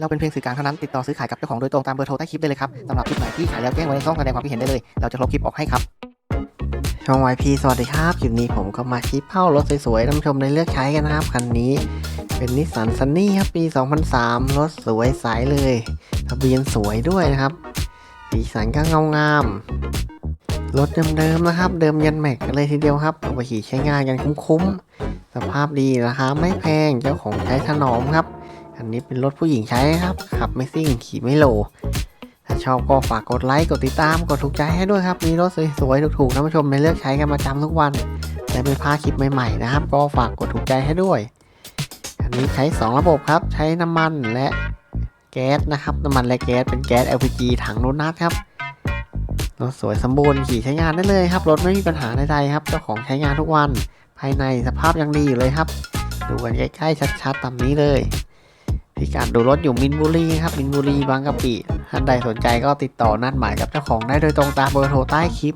เราเป็นเพียงสื่อกลางเท่านั้น ติดต่อซื้อขายกับเจ้าของโดยตรงตามเบอร์โทรใต้คลิปได้เลยครับสำหรับคลิปไหนที่ขายแล้วแจ้งไว้ในช่องแสดงความคิดเห็นได้เลย เราจะลบคลิปออกให้ครับ ช่อง YP สวัสดีครับ คลิปนี้ผมก็มาคลิปเผ่ารถสวยๆท่านผู้ชมได้เลือกใช้กันนะครับ คันนี้ เป็นนิสสันซันนี่ครับปี 2003 รถสวยใสเลย ทะเบียนสวยด้วยนะครับ สีสันก็เงางาม รถเดิมๆนะครับ เดิมยันแม็กกันเลยทีเดียวครับเอาไปขี่ใช้งานกันคุ้มๆ สภาพดีราคาไม่แพง เจ้าของใช้ถนอมครับ อันนี้เป็นรถผู้หญิงใช้ครับ ขับไม่ซิ่งขี่ไม่โล ถ้าชอบก็ฝากกดไลค์ กดติดตาม กดถูกใจให้ด้วยครับ มีรถสวยๆ ถูกๆท่านผู้ชมในเลือกใช้กันประจำทุกวันและไม่พลาดคลิปใหม่ๆนะครับ ก็ฝากกดถูกใจให้ด้วยอันนี้ใช้ 2 ระบบครับ ใช้น้ำมันและแก๊สนะครับ น้ำมันและแก๊สเป็นแก๊ส LPG ถังโนนัทครับรถสวยสมบูรณ์ขี่ใช้งานได้เลยครับ รถไม่มีปัญหาใดๆครับ เจ้าของใช้งานทุกวัน ภายในสภาพยังดีอยู่เลยครับ ดูกันใกล้ๆชัดๆตามนี้เลย พิการดูรถอยู่มินบุรีครับมินบุรีบางกะปิท่านใดสนใจก็ติดต่อนัดหมายกับเจ้าของได้โดยตรงตามเบอร์โทรใต้คลิป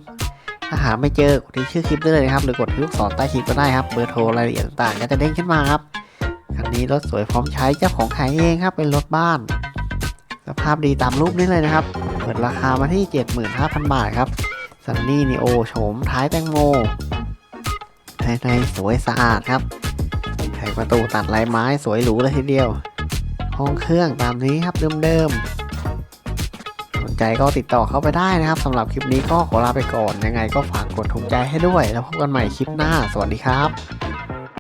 ถ้าหาไม่เจอกดที่ชื่อคลิปได้เลยครับ หรือกดลูกศรใต้คลิปก็ได้ครับเบอร์โทรรายละเอียดต่างก็จะเด้งขึ้นมาครับคันนี้รถสวยพร้อมใช้เจ้าของขายเองครับเป็นรถบ้านสภาพดีตามรูปนี้เลยนะครับเปิดราคามาที่ 75,000 บาทครับซันนี่นีโอโฉมท้ายแตงโมภายในสวยสะอาดครับไขประตูตัดลายไม้สวยหรูเลยทีเดียว ห้องเครื่องตามนี้ครับเดิมๆสนใจก็ติดต่อเข้าไปได้นะครับสำหรับคลิปนี้ก็ขอลาไปก่อนยังไงก็ฝากกดถูกใจให้ด้วย แล้วพบกันใหม่คลิปหน้า สวัสดีครับ